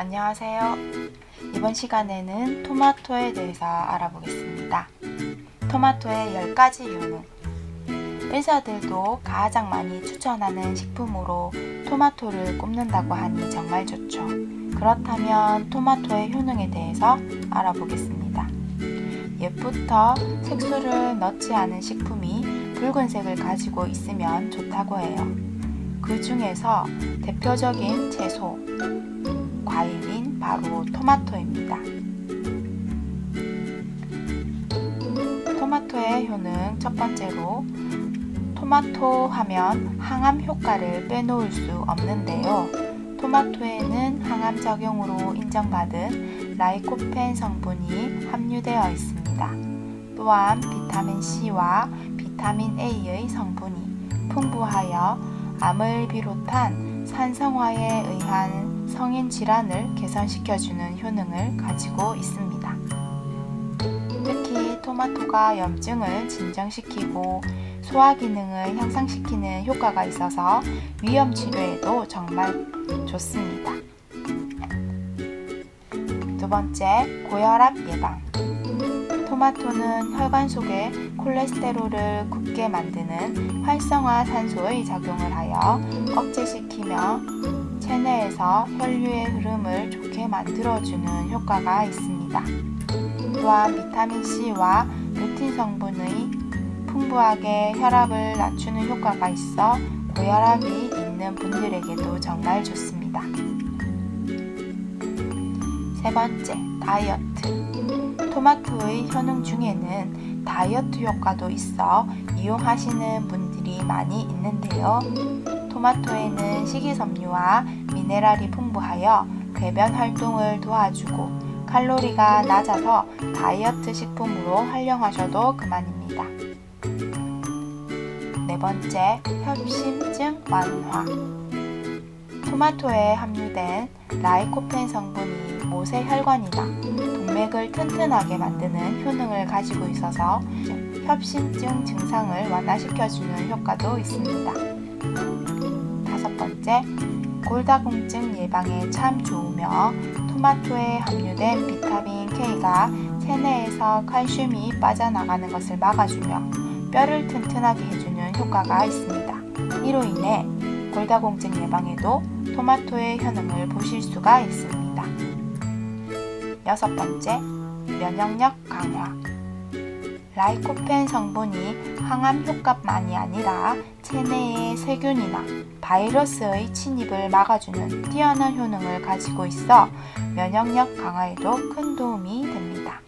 안녕하세요. 이번 시간에는 토마토에 대해서 알아보겠습니다. 토마토의 10가지 효능. 의사들도 가장 많이 추천하는 식품으로 토마토를 꼽는다고 하니 정말 좋죠. 그렇다면 토마토의 효능에 대해서 알아보겠습니다. 옛부터 색소를 넣지 않은 식품이 붉은색을 가지고 있으면 좋다고 해요. 그 중에서 대표적인 채소, 과일인 바로 토마토입니다. 토마토의 효능 첫 번째로 토마토 하면 항암 효과를 빼놓을 수 없는데요. 토마토에는 항암 작용으로 인정받은 라이코펜 성분이 함유되어 있습니다. 또한 비타민 C와 비타민 A의 성분이 풍부하여 암을 비롯한 산성화에 의한 성인 질환을 개선시켜주는 효능을 가지고 있습니다. 특히 토마토가 염증을 진정시키고 소화 기능을 향상시키는 효과가 있어서 위염 치료에도 정말 좋습니다. 두 번째, 고혈압 예방. 토마토는 혈관 속에 콜레스테롤을 굳게 만드는 활성화 산소의 작용을 하여 억제시키며 체내에서 혈류의 흐름을 좋게 만들어주는 효과가 있습니다. 또한 비타민 C와 루틴 성분의 풍부하게 혈압을 낮추는 효과가 있어 고혈압이 있는 분들에게도 정말 좋습니다. 세 번째, 다이어트. 토마토의 효능 중에는 다이어트 효과도 있어 이용하시는 분들이 많이 있는데요. 토마토에는 식이섬유와 미네랄이 풍부하여 배변 활동을 도와주고 칼로리가 낮아서 다이어트 식품으로 활용하셔도 그만입니다. 네 번째, 협심증 완화. 토마토에 함유된 라이코펜 성분이 모세 혈관이나 동맥을 튼튼하게 만드는 효능을 가지고 있어서 협심증 증상을 완화시켜주는 효과도 있습니다. 다섯 번째, 골다공증 예방에 참 좋으며 토마토에 함유된 비타민 K가 체내에서 칼슘이 빠져나가는 것을 막아주며 뼈를 튼튼하게 해주는 효과가 있습니다. 이로 인해 골다공증 예방에도 토마토의 효능을 보실 수가 있습니다. 여섯 번째, 면역력 강화. 라이코펜 성분이 항암 효과만이 아니라 체내의 세균이나 바이러스의 침입을 막아주는 뛰어난 효능을 가지고 있어 면역력 강화에도 큰 도움이 됩니다.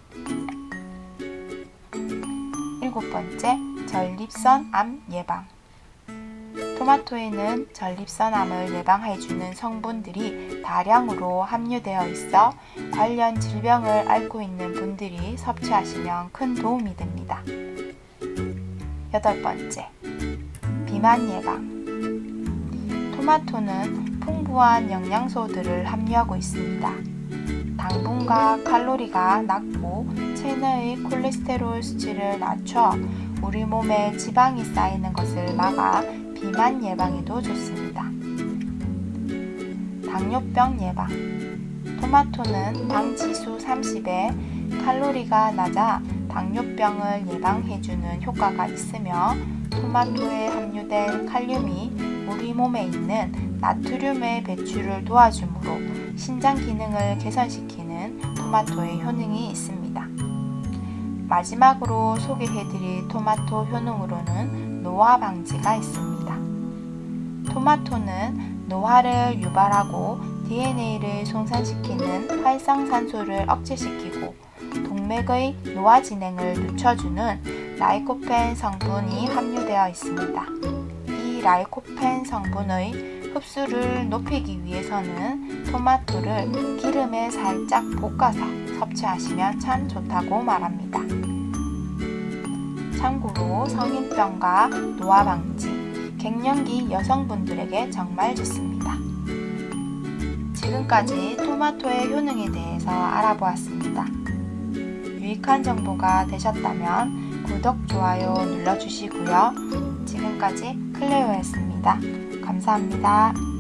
일곱 번째, 전립선 암 예방. 토마토에는 전립선암을 예방해주는 성분들이 다량으로 함유되어 있어 관련 질병을 앓고 있는 분들이 섭취하시면 큰 도움이 됩니다. 여덟 번째, 비만 예방. 토마토는 풍부한 영양소들을 함유하고 있습니다. 당분과 칼로리가 낮고 체내의 콜레스테롤 수치를 낮춰 우리 몸에 지방이 쌓이는 것을 막아 비만 예방에도 좋습니다. 당뇨병 예방. 토마토는 당 지수 30에 칼로리가 낮아 당뇨병을 예방해주는 효과가 있으며 토마토에 함유된 칼륨이 우리 몸에 있는 나트륨의 배출을 도와주므로 신장 기능을 개선시키는 토마토의 효능이 있습니다. 마지막으로 소개해드릴 토마토 효능으로는 노화 방지가 있습니다. 토마토는 노화를 유발하고 DNA를 손상시키는 활성산소를 억제시키고 동맥의 노화 진행을 늦춰주는 라이코펜 성분이 함유되어 있습니다. 이 라이코펜 성분의 흡수를 높이기 위해서는 토마토를 기름에 살짝 볶아서 섭취하시면 참 좋다고 말합니다. 참고로 성인병과 노화 방지, 갱년기 여성분들에게 정말 좋습니다. 지금까지 토마토의 효능에 대해서 알아보았습니다. 유익한 정보가 되셨다면 구독, 좋아요 눌러주시고요. 지금까지 클레오였습니 다. 감사합니다.